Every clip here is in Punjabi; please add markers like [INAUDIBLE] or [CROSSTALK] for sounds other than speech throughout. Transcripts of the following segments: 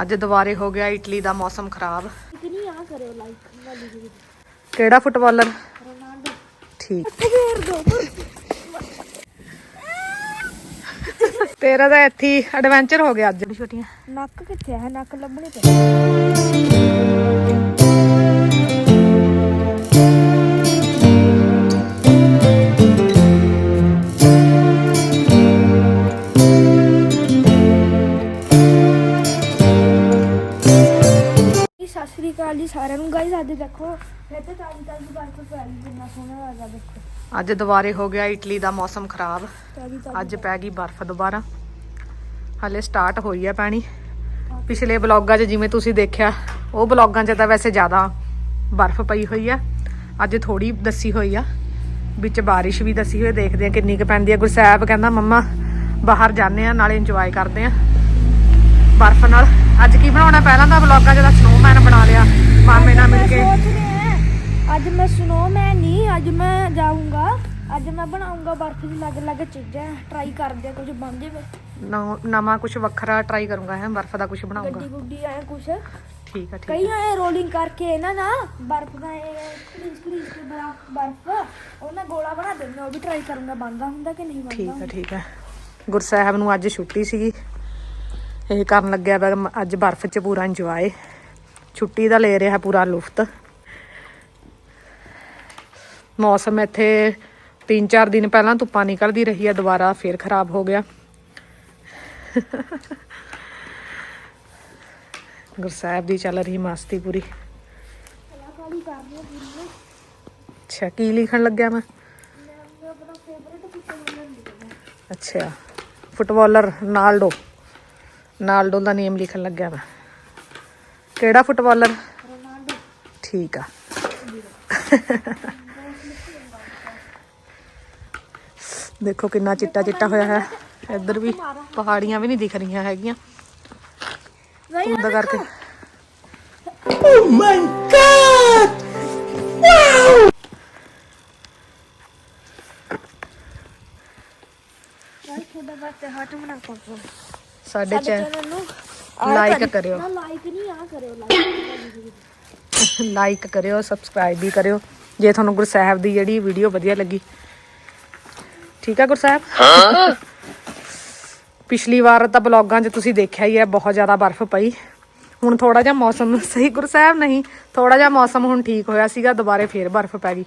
ਅੱਜ ਦੁਬਾਰੇ ਹੋ ਗਿਆ ਇਟਲੀ ਦਾ ਮੌਸਮ ਖਰਾਬ। ਕਿੰਨੀ ਆ ਕਰਿਓ ਲਾਈਕ ਵਾਲੀ ਜੀ ਕਿਹੜਾ ਫੁੱਟਬਾਲਰ? ਰੋਨਾਲਡੋ। ਠੀਕ। ਫੇਰ ਦੋ। ਤੇਰਾ ਤਾਂ ਇੱਥੇ ਐਡਵੈਂਚਰ ਹੋ ਗਿਆ ਅੱਜ। ਛੁੱਟੀਆਂ। ਨੱਕ ਕਿੱਥੇ ਹੈ ਨੱਕ ਲੱਭਣੇ ਪਏ ਸਾਰਿਆਂ ਨੂੰ ਗਾਇਸ ਅੱਜ ਦੇਖੋ ਇੱਥੇ ਤਾਜੀ ਤਾਜੀ ਬਰਫ਼ ਪੈ ਰਹੀ ਕਿੰਨਾ ਸੋਹਣਾ ਲੱਗਾ ਦੇਖੋ। ਅੱਜ ਦੁਬਾਰੇ ਹੋ ਗਿਆ ਇਟਲੀ ਦਾ ਮੌਸਮ ਖਰਾਬ। ਤਾਜੀ ਤਾਜੀ ਅੱਜ ਪੈ ਗਈ ਬਰਫ਼ ਦੁਬਾਰਾ। ਹਲੇ ਸਟਾਰਟ ਹੋਈ ਹੈ ਪਾਣੀ। ਪਿਛਲੇ ਬਲੌਗਾਂ 'ਚ ਜਿਵੇਂ ਤੁਸੀਂ ਦੇਖਿਆ ਉਹ ਬਲੌਗਾਂ 'ਚ ਤਾਂ ਵੈਸੇ ਜ਼ਿਆਦਾ ਬਰਫ਼ ਪਈ ਹੋਈ ਆ। ਅੱਜ ਥੋੜੀ ਦੱਸੀ ਹੋਈ ਆ। ਵਿੱਚ ਬਾਰਿਸ਼ ਵੀ ਦੱਸੀ ਹੋਈ ਦੇਖਦੇ ਆ ਕਿੰਨੀ ਕੁ ਪੈਂਦੀ ਆ। ਗੁਰਸਾਹਿਬ ਕਹਿੰਦਾ ਮੰਮਾ ਬਾਹਰ ਜਾਂਦੇ ਆ ਨਾਲੇ ਇੰਜੋਏ ਕਰਦੇ ਆ। ਬਰਫ਼ ਨਾਲ। ਅੱਜ ਕੀ ਬਣਾਉਣਾ? ਪਹਿਲਾਂ ਤਾਂ ਬਲੌਗਾਂ 'ਚ ਤਾਂ ਸਨੋਮੈਨ ਬਣਾ ਲਿਆ। ਮਾਮੇ ਨਾਲ ਮਿਲ ਕੇ। ਮੈਂ ਅੱਜ ਮੈਂ ਸਨੋਮੈਨ ਨਹੀਂ ਅੱਜ ਮੈਂ ਜਾਊਂਗਾ। ਅੱਜ ਮੈਂ ਬਣਾਉਂਗਾ ਬਰਫ਼ ਦੀ ਲੱਗ ਲੱਗ ਚੀਜ਼ਾਂ ਟਰਾਈ ਕਰਦੇ ਆ ਕੁਝ ਬਣ ਜਾਵੇ। ਨਵ- ਕੁਝ ਵੱਖਰਾ ਟਰਾਈ ਕਰੂੰਗਾ ਹੈ ਬਰਫ਼ ਦਾ ਕੁਝ ਬਣਾਉਂਗਾ ਗੱਡੀ ਗੁੱਡੀ ਐ ਕੁਝ ਠੀਕ ਆ ਠੀਕ ਕਈ ਐ ਰੋਲਿੰਗ ਕਰਕੇ ਨਾ ਨਾ ਬਰਫ਼ ਦਾ ਇਹ ਕਲੀਸ ਕਲੀਸ ਕੇ ਬਰਫ਼ ਬਰਫ਼ ਉਹਨਾਂ ਗੋਲਾ ਬਣਾ ਦਿੰਦੇ ਆ, ਉਹ ਵੀ ਟਰਾਈ ਕਰੂੰਗਾ ਬਣਦਾ ਹੁੰਦਾ ਕਿ ਨਹੀਂ ਠੀਕ ਬਣਦਾ ਹੈ ਠੀਕ ਹੈ ਗੁਰਸਾਹਿਬ ਨੂੰ ਅੱਜ ਛੁੱਟੀ ਸੀਗੀ। ਇਹ ਕਰਨ ਲੱਗਿਆ ਮ- ਅੱਜ ਬਰਫ਼ 'ਚ ਪੂਰਾ ਇੰਜੋਏ ਛੁੱਟੀ ਦਾ ਲੈ ਰਿਹਾ ਪੂਰਾ ਲੁਫਤ। ਮੌਸਮ ਇੱਥੇ 3-4 ਦਿਨ ਪਹਿਲਾਂ ਧੁੱਪਾਂ ਨਿਕਲਦੀ ਰਹੀ ਹੈ ਦੁਬਾਰਾ ਫੇਰ ਖਰਾਬ ਹੋ ਗਿਆ। ਗੁਰਸਾਹਿਬ ਦੀ ਚੱਲ ਰਹੀ ਮਸਤੀ ਪੂਰੀ। ਅੱਛਾ, ਕੀ ਲਿਖਣ ਲੱਗਿਆ ਮੈਂ? ਅੱਛਾ, ਫੁੱਟਬਾਲਰ ਰੋਨਾਲਡੋ ਰੋਨਾਲਡੋ ਦਾ ਨੇਮ ਲਿਖਣ ਲੱਗਿਆ ਮੈਂ। ਕਿਹੜਾ ਫੁੱਟਬਾਲਰ? ਰੋਨਾਲਡੋ। ਠੀਕ ਆ। ਦੇਖੋ ਕਿੰਨਾ ਚਿੱਟਾ ਚਿੱਟਾ ਹੋਇਆ ਹੈ। ਇੱਧਰ ਵੀ ਪਹਾੜੀਆਂ ਵੀ ਨਹੀਂ ਦਿਖ ਰਹੀਆਂ ਹੈਗੀਆਂ। ਧੁੰਦ ਕਰਕੇ। ਵਾਸਤੇ ਹਾਰਟ ਬਣਾ ਪਾਉਂਗਾ ਸਾਡੇ ਚੈਨਲ ਨੂੰ ਲਾਈਕ ਕਰਿਓ। ਨਾ ਲਾਈਕ ਨਹੀਂ ਆ ਕਰਿਓ ਲਾਈਕ ਲਾਈਕ [LAUGHS] ਕਰਿਓ ਸਬਸਕ੍ਰਾਈਬ ਵੀ ਕਰਿਓ। ਜੇ ਤੁਹਾਨੂੰ ਗੁਰਸਾਹਿਬ ਦੀ ਜਿਹੜੀ ਵੀਡੀਓ ਵਧੀਆ ਲੱਗੀ। ਠੀਕ ਆ ਗੁਰਸਾਹਿਬ? [LAUGHS] ਪਿਛਲੀ ਵਾਰ ਤਾਂ ਬਲੌਗਾਂ 'ਚ ਤੁਸੀਂ ਦੇਖਿਆ ਹੀ ਹੈ ਬਹੁਤ ਜ਼ਿਆਦਾ ਬਰਫ਼ ਪਈ। ਹੁਣ ਥੋੜਾ ਜਿਹਾ ਮੌਸਮ [LAUGHS] ਸਹੀ ਗੁਰਸਾਹਿਬ ਨਹੀਂ ਥੋੜਾ ਜਿਹਾ ਮੌਸਮ ਹੁਣ ਠੀਕ ਹੋਇਆ ਸੀਗਾ ਦੁਬਾਰੇ ਫੇਰ ਬਰਫ਼ ਪੈ ਗਈ।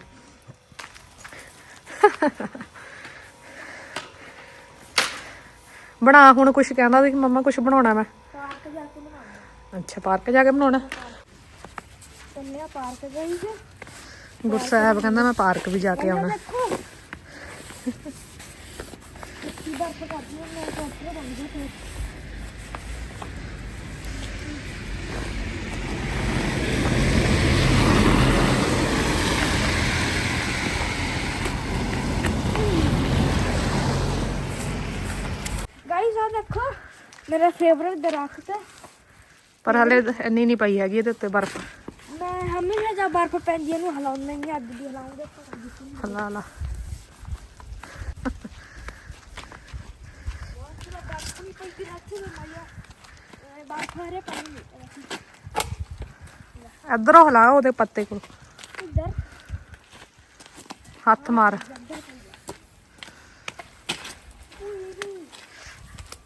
ਬਣਾ ਹੁਣ ਕੁਝ ਕਹਿੰਦਾ ਸੀ ਕਿ ਮੰਮਾ ਕੁਝ ਬਣਾਉਣਾ ਮੈਂ ਪਾਰਕ ਜਾ ਕੇ ਬਣਾਉਂਗਾ ਅੱਛਾ ਪਾਰਕ ਜਾ ਕੇ ਬਣਾਉਣਾ? ਕੰਨਿਆ ਪਾਰਕ ਗਈ ਸੀ ਗੁਰਸਾਹਿਬ ਕਹਿੰਦਾ ਮੈਂ ਪਾਰਕ ਵੀ ਜਾ ਕੇ ਆਉਣਾ। ਦੇਖੋ ਬਰਫ ਕਰਦੀ ਹੈ ਮੈਂ ਗਾਈਸ ਆ ਦੇਖੋ ਮੇਰਾ ਫੇਵਰਿਟ ਦਰਖਤ ਹੈ। ਪਰ ਹਲੇ ਇੰਨੀ ਨਹੀਂ ਪਈ ਹੈਗੀ ਇਹਦੇ ਉੱਤੇ ਬਰਫ਼। ਮੈਂ ਹਮੇਸ਼ਾ ਜਦ ਬਰਫ਼ ਪੈਂਦੀ ਇਹਨੂੰ ਹਿਲਾਉਂਦੇ ਨਹੀਂ ਅੱਜ ਵੀ ਹਿਲਾਉਂਦੇ ਹਲਾ ਹਲਾ ਇਧਰੋਂ ਹਲਾ ਉਹਦੇ ਪੱਤੇ ਕੋਲ। ਹੱਥ ਮਾਰ।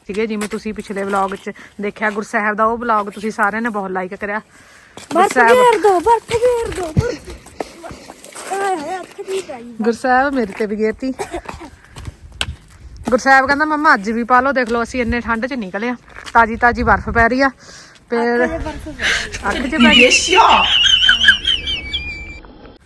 ਸੀਗੇ ਜਿਵੇਂ ਤੁਸੀਂ ਪਿਛਲੇ ਵਲੌਗ 'ਚ ਦੇਖਿਆ ਗੁਰਸਾਹਿਬ ਦਾ ਉਹ ਵਲੌਗ ਤੁਸੀਂ ਸਾਰਿਆਂ ਨੇ ਬਹੁਤ ਲਾਈਕ ਕਰਿਆ। ਬਰਫ ਮੇਰੇ ਤੇ ਵੀ ਗੇਰਤੀ। ਗੁਰਸਾਹਿਬ ਕਹਿੰਦਾ ਮੰਮਾ ਅੱਜ ਵੀ ਪਾ ਲਓ ਦੇਖ ਲਓ ਅਸੀਂ ਇੰਨੇ ਠੰਡ 'ਚ ਨਿਕਲੇ ਆ। ਤਾਜੀ ਤਾਜੀ ਬਰਫ਼ ਪੈ ਰਹੀ ਆ। ਫਿਰ ਅੱਗ 'ਚ ਪੈ ਗਈ।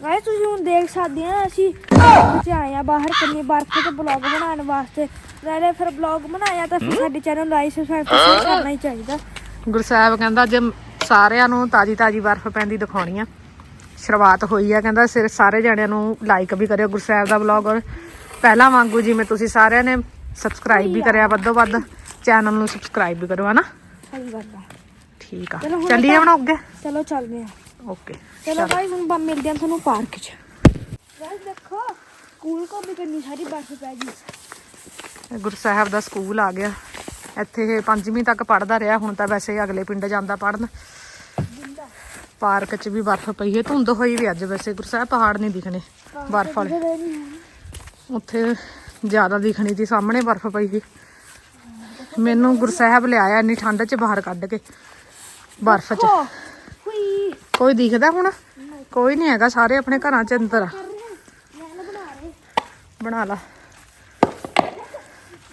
ਗਾਇਸ ਤੁਸੀਂ ਹੁਣ ਦੇਖ ਸਕਦੇ ਆ ਅਸੀਂ ਵਿੱਚ ਆਏ ਆ ਬਾਹਰ ਕੰਨੀ ਬਰਫ਼ 'ਚ ਬਲੌਗ ਬਣਾਉਣ ਵਾਸਤੇ। ਨਾਲੇ ਫਿਰ ਬਲੌਗ ਬਣਾਇਆ ਤਾਂ ਫਿਰ ਸਾਡੇ ਚੈਨਲ ਨੂੰ ਲਾਈਕ ਸਬਸਕ੍ਰਾਈਬ ਕਰਨਾ ਹੀ ਚਾਹੀਦਾ। ਗੁਰਸਾਹਿਬ ਕਹਿੰਦਾ ਅੱਜ ਸਾਰਿਆਂ ਨੂੰ ਤਾਜੀ ਤਾਜੀ ਬਰਫ਼ ਪੈਂਦੀ ਦਿਖਾਉਣੀ ਆ। ਸ਼ੁਰੂਆਤ ਹੋਈ ਆ ਕਹਿੰਦਾ ਸਿਰ ਸਾਰੇ ਜਣਿਆਂ ਨੂੰ ਲਾਈਕ ਵੀ ਕਰਿਓ ਗੁਰਸਾਹਿਬ ਦਾ ਵਲੌਗ ਔਰ ਪਹਿਲਾਂ ਵਾਂਗੂ ਜਿਵੇਂ ਤੁਸੀਂ ਸਾਰਿਆਂ ਨੇ ਸਬਸਕ੍ਰਾਈਬ ਵੀ ਕਰਿਆ ਵੱਧੋ ਵੱਧ ਚੈਨਲ ਨੂੰ ਸਬਸਕ੍ਰਾਈਬ ਵੀ ਕਰੋ ਹਨਾ? ਸਹੀ ਗੱਲ ਆ। ਠੀਕ ਆ। ਚਲੋ ਹੁਣ ਚੱਲੀਏ ਆਪਾਂ- ਬਣਾਓਗੇ ਚਲੋ ਚੱਲਦੇ ਆ। ਓਕੇ ਚਲੋ ਗਾਇਸ ਹੁਣ ਬਾ ਮਿਲਦੇ ਹਾਂ ਤੁਹਾਨੂੰ ਪਾਰਕ 'ਚ। ਗਾਇਸ ਦੇਖੋ ਸਕੂਲ ਕੋ ਵੀ ਕਿੰਨੀ ਸਾਰੀ ਬਰਫ਼ ਪੈ ਗਈ। ਗੁਰੂ ਸਾਹਿਬ ਦਾ ਸਕੂਲ ਆ ਗਿਆ। ਇੱਥੇ ਇਹ ਪੰਜਵੀਂ ਤੱਕ ਪੜਦਾ ਰਿਹਾ। ਹੁਣ ਤਾਂ ਵੈਸੇ ਅਗਲੇ ਪਿੰਡ ਜਾਂਦਾ ਪੜਨ ਪਾਰਕ 'ਚ ਵੀ ਬਰਫ਼ ਪਈ ਹੈ ਧੁੰਦ ਹੋਈ ਵੀ ਅੱਜ ਵੈਸੇ। ਗੁਰੂ ਸਾਹਿਬ, ਪਹਾੜ ਨਹੀਂ ਦਿਖਣੇ, ਬਰਫ਼ ਵਾਲੇ। ਉੱਥੇ ਜ਼ਿਆਦਾ ਦਿਖਣੀ ਸੀ, ਸਾਹਮਣੇ ਬਰਫ਼ ਪਈ ਸੀ। ਮੈਨੂੰ ਗੁਰਸਾਹਿਬ ਲਿਆਇਆ ਇੰਨੀ ਠੰਡ 'ਚ ਬਾਹਰ ਕੱਢ ਕੇ, ਬਰਫ਼ 'ਚ। ਕੋਈ ਦਿਖਦਾ ਹੁਣ? ਕੋਈ ਨਹੀਂ ਹੈਗਾ, ਸਾਰੇ ਆਪਣੇ ਘਰਾਂ 'ਚ ਅੰਦਰ ਆ। ਬਣਾ ਲਾ।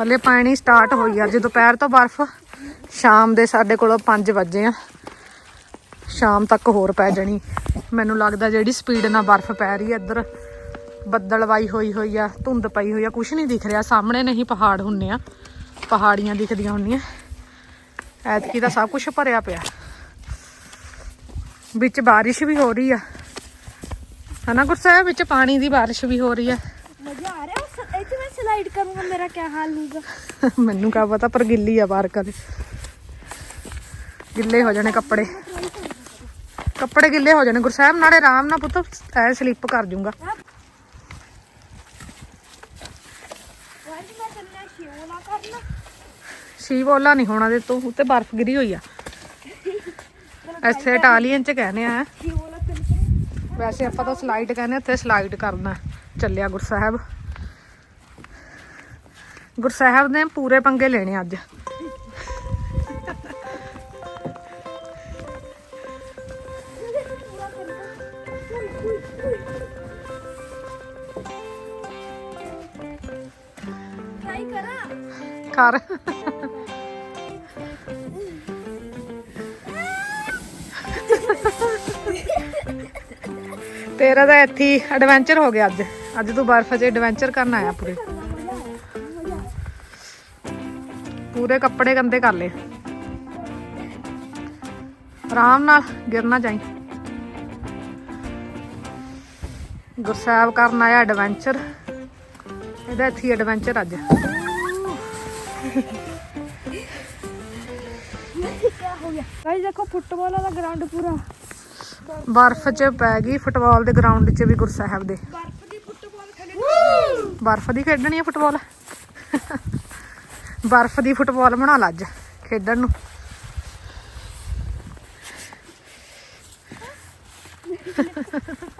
ਹਲੇ ਪਾਣੀ ਸਟਾਰਟ ਹੋਈ ਆ। ਅੱਜ ਦੁਪਹਿਰ ਤੋਂ ਬਰਫ਼ ਸ਼ਾਮ ਦੇ ਸਾਡੇ ਕੋਲ 5 ਵਜੇ ਆ। ਸ਼ਾਮ ਤੱਕ ਹੋਰ ਪੈ ਜਾਣੀ। ਮੈਨੂੰ ਲੱਗਦਾ ਜਿਹੜੀ ਸਪੀਡ ਨਾਲ ਬਰਫ਼ ਪੈ ਰਹੀ ਹੈ ਇੱਧਰ, ਬੱਦਲਵਾਈ ਹੋਈ ਹੋਈ ਆ, ਧੁੰਦ ਪਈ ਹੋਈ ਆ ਕੁਝ ਨਹੀਂ ਦਿਖ ਰਿਹਾ। ਸਾਹਮਣੇ ਨਹੀਂ ਪਹਾੜ ਹੁੰਨੇ ਆ। ਪਹਾੜੀਆਂ ਦਿਖਦੀਆਂ ਹੁੰਦੀਆਂ। ਐਤਕੀ ਦਾ ਸਭ ਕੁਝ ਭਰਿਆ ਪਿਆ। ਵਿੱਚ ਬਾਰਿਸ਼ ਵੀ ਹੋ ਰਹੀ ਆ। ਹਨਾ ਗੁਰਸਾਹਿਬ? ਵਿੱਚ ਪਾਣੀ ਦੀ ਬਾਰਿਸ਼ ਵੀ ਹੋ ਰਹੀ ਆ। ਮਜ਼ਾ ਆ ਰਿਹਾ। ਸਲਾਈਡ ਕਰੂੰਗਾ ਮੇਰਾ ਕੀ ਹਾਲ ਹੋਊਗਾ? [LAUGHS] ਮੈਨੂੰ ਕਾ ਪਤਾ ਪਰ ਗਿੱਲੀ ਆ ਪਾਰਕ ਦੇ ਗਿੱਲੇ ਹੋ ਜਾਣੇ ਕੱਪੜੇ। ਕੱਪੜੇ ਗਿੱਲੇ ਹੋ ਜਾਣੇ ਗੁਰਸਾਹਿਬ ਨਾਲੇ ਆਰਾਮ ਨਾਲ ਪੁੱਤ ਐ ਸਲਿੱਪ ਕਰ ਜੂੰਗਾ। ਸੀ ਬੋਲਾ ਨਹੀਂ ਹੋਣਾ ਦੇ ਤੋਂ ਉੱਤੇ ਬਰਫ਼ ਗਿਰੀ ਹੋਈ ਆ। ਇੱਥੇ ਇਟਾਲੀਅਨ ਚ ਕਹਿੰਦੇ ਆ। ਵੈਸੇ ਆਪਾਂ ਤਾਂ ਸਲਾਈਡ ਕਹਿੰਦੇ ਇੱਥੇ ਸਲਾਈਡ ਕਰਨਾ। ਚੱਲਿਆ ਗੁਰਸਾਹਿਬ ਗੁਰਸਾਹਿਬ ਨੇ ਪੂਰੇ ਪੰਗੇ ਲੈਣੇ ਅੱਜ। ਕਰ। ਤੇਰਾ ਤਾਂ ਇੱਥੇ ਐਡਵੈਂਚਰ ਹੋ ਗਿਆ ਅੱਜ। ਅੱਜ ਤੂੰ ਬਰਫ਼ 'ਚ ਐਡਵੈਂਚਰ ਕਰਨ ਆਇਆ ਪੂਰੇ। ਪੂਰੇ ਕੱਪੜੇ ਗੰਦੇ ਕਰ ਲਏ। ਆਰਾਮ ਨਾਲ ਗਿਰਨਾ ਚਾਹੀ। ਗੁਰਸਾਹਿਬ ਕਰਨ ਆਇਆ ਐਡਵੈਂਚਰ ਇਹਦਾ ਇੱਥੇ ਐਡਵੈਂਚਰ ਅੱਜ। ਗਾਇਸ ਦੇਖੋ ਫੁੱਟਬਾਲ ਵਾਲਾ ਗਰਾਊਂਡ ਪੂਰਾ। ਬਰਫ਼ 'ਚ ਪੈ ਗਈ ਫੁੱਟਬਾਲ ਦੇ ਗਰਾਊਂਡ 'ਚ ਵੀ ਗੁਰਸਾਹਿਬ ਦੇ। ਬਰਫ਼ ਦੀ ਫੁੱਟਬਾਲ ਖੇਡਣੀ ਬਰਫ਼ ਖੇਡਣੀ ਹੈ ਫੁੱਟਬਾਲ ਬਰਫ਼ ਦੀ ਫੁੱਟਬਾਲ ਬਣਾ ਲਾ ਅੱਜ ਖੇਡਣ ਨੂੰ।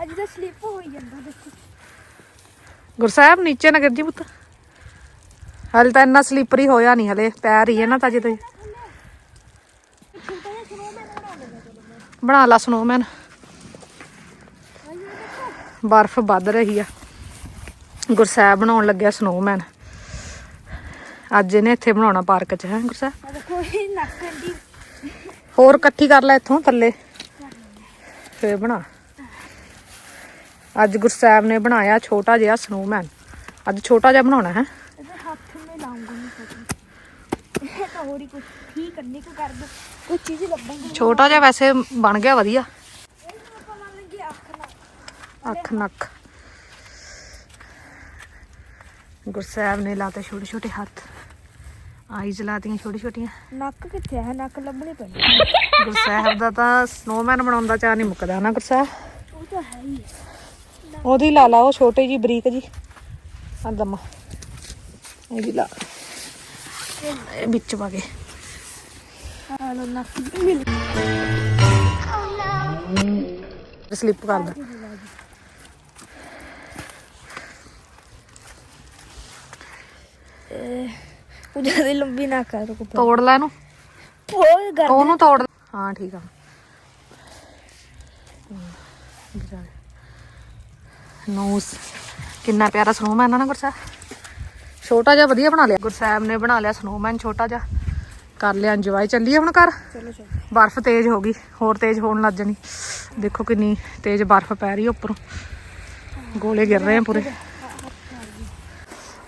ਅੱਜ ਦਾ ਸਲਿੱਪ ਹੋਈ ਜਾਂਦਾ ਦੇਖੋ। ਗੁਰਸਾਹਿਬ ਨੀਚੇ ਨਾ ਗਿਰਜੀ ਪੁੱਤ। ਹਲੇ ਤਾਂ ਇੰਨਾ ਸਲੀਪਰੀ ਹੋਇਆ ਨਹੀਂ ਹਲੇ ਪੈਰ ਹੀ ਹੈ ਨਾ ਤਾਂ ਜਿੱਤੇ ਬਣਾ ਲਾ ਸਨੋਮੈਨ ਬਰਫ਼ ਵੱਧ ਰਹੀ ਆ। ਗੁਰਸਾਹਿਬ ਬਣਾਉਣ ਲੱਗਿਆ ਸਨੋਮੈਨ ਅੱਜ ਇਹਨੇ ਇੱਥੇ ਬਣਾਉਣਾ ਪਾਰਕ 'ਚ ਹੈ ਗੁਰਸਾ? ਕੋਈ ਨੱਕਣ ਦੀ ਹੋਰ ਇਕੱਠੀ ਕਰ ਲੈ ਇੱਥੋਂ ਥੱਲੇ। ਫੇਰ ਬਣਾ। ਅੱਜ ਗੁਰਸਾਹਿਬ ਨੇ ਬਣਾਇਆ ਛੋਟਾ ਜਿਹਾ ਸਨੋਮੈਨ ਅੱਜ ਛੋਟਾ ਜਿਹਾ ਬਣਾਉਣਾ ਹੈ? ਛੋਟਾ ਜਿਹਾ ਵੈਸੇ ਬਣ ਗਿਆ ਵਧੀਆ। ਅੱਖ ਨੱਕ। ਗੁਰਸਾਹਿਬ ਨੇ ਲਾਤੇ ਛੋਟੇ ਛੋਟੇ ਹੱਥ। ਆਈਜ਼ ਲਾਤੀਆਂ ਛੋਟੀ ਛੋਟੀਆਂ ਨੱਕ ਕਿੱਥੇ ਹੈ ਨੱਕ ਲੱਭਣੀ ਪੈਣੀ। ਗੁਰਸਾਹਿਬ ਦਾ ਤਾਂ ਸਨੋਮੈਨ ਬਣਾਉਣ ਦਾ ਚਾਹ ਨਹੀਂ ਮੁੱਕਦਾ ਨਾ ਗੁਰਸਾਹਿਬ? ਉਹ ਤਾਂ ਹੈ ਹੀ ਉਹਦੀ ਲਾ ਲਾ ਉਹ ਛੋਟੀ ਜੀ ਬਰੀਕ ਜੀ ਅੰਦਮਾ ਇਹਦੀ ਲਾ। ਇਹ ਵਿੱਚ ਪਾ ਕੇ। ਆ ਲੋ ਨੱਕ ਮਿਲ ਸਲਿੱਪ ਕਰਦਾ ਉਹ ਜ਼ਿਆਦਾ ਲੰਬੀ ਨਾ ਕਰ ਰੁਕ ਤੋੜ ਲੈ ਇਹਨੂੰ। ਉਹ ਕਰ ਉਹਨੂੰ ਤੋੜ ਹਾਂ ਠੀਕ ਆ। ਨੋਸ ਕਿੰਨਾ ਪਿਆਰਾ ਸਨੋਮੈਨ ਆ ਨਾ ਗੁਰਸਾਹਿਬ। ਛੋਟਾ ਜਿਹਾ ਵਧੀਆ ਬਣਾ ਲਿਆ। ਗੁਰਸਾਹਿਬ ਨੇ ਬਣਾ ਲਿਆ ਸਨੋਮੈਨ ਛੋਟਾ ਜਿਹਾ। ਕਰ ਲਿਆ ਇੰਜੋਏ ਚੱਲੀਏ ਹੁਣ ਘਰ? ਚਲੋ ਚਲੋ। ਬਰਫ਼ ਤੇਜ਼ ਹੋ ਗਈ। ਹੋਰ ਤੇਜ਼ ਹੋਣ ਲੱਗ ਜਣੀ। ਦੇਖੋ ਕਿੰਨੀ ਤੇਜ਼ ਬਰਫ਼ ਪੈ ਰਹੀ ਹੈ ਉੱਪਰੋਂ। ਗੋਲੇ ਗਿਰ ਰਹੇ ਆ ਪੂਰੇ।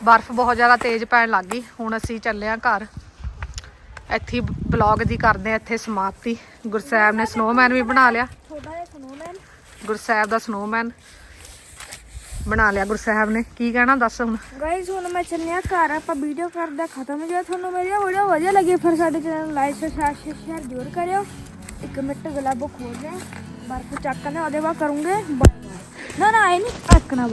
ਬਰਫ਼ ਬਹੁਤ ਜ਼ਿਆਦਾ ਤੇਜ਼ ਪੈਣ ਲੱਗ ਗਈ। ਹੁਣ ਅਸੀਂ ਚੱਲੇ ਆ ਘਰ। ਇੱਥੇ ਬਲੌਗ ਦੀ ਕਰਦੇ ਆ ਇੱਥੇ ਸਮਾਪਤੀ। ਗੁਰਸੈਬ ਨੇ ਸਨੋਮੈਨ ਵੀ ਬਣਾ ਲਿਆ। ਗੁਰਸੈਬ ਦਾ ਸਨੋਮੈਨ ਬਣਾ ਲਿਆ ਗੁਰਸੈਬ ਨੇ। ਕੀ ਕਹਿਣਾ ਦੱਸ ਹੁਣ? ਗਾਇਸ ਹੁਣ ਮੈਂ ਚੱਲਿਆ ਘਰ। ਆਪਾਂ ਵੀਡੀਓ ਕਰਦਾ ਖਤਮ ਜੇ ਤੁਹਾਨੂੰ ਮੇਰੀ ਵੀਡੀਓ ਵਧੀਆ ਲੱਗੀ ਫਿਰ ਸਾਡੇ ਚੈਨਲ ਨੂੰ ਲਾਈਕ ਸ਼ੇਅਰ ਸ਼ੇਅਰ ਜ਼ਰੂਰ ਕਰਿਓ। ਇੱਕ ਮਿੰਟ ਗਲਾਬੋ ਖੋਲ ਰਹੇ ਬਰਫ ਚੱਕ ਕੇ ਉਹਦੇ ਬਾਅਦ ਕਰੂੰਗੇ। ਨਾ ਨਾ ਆਏ ਨਹੀਂ ਅੱਕਣਾ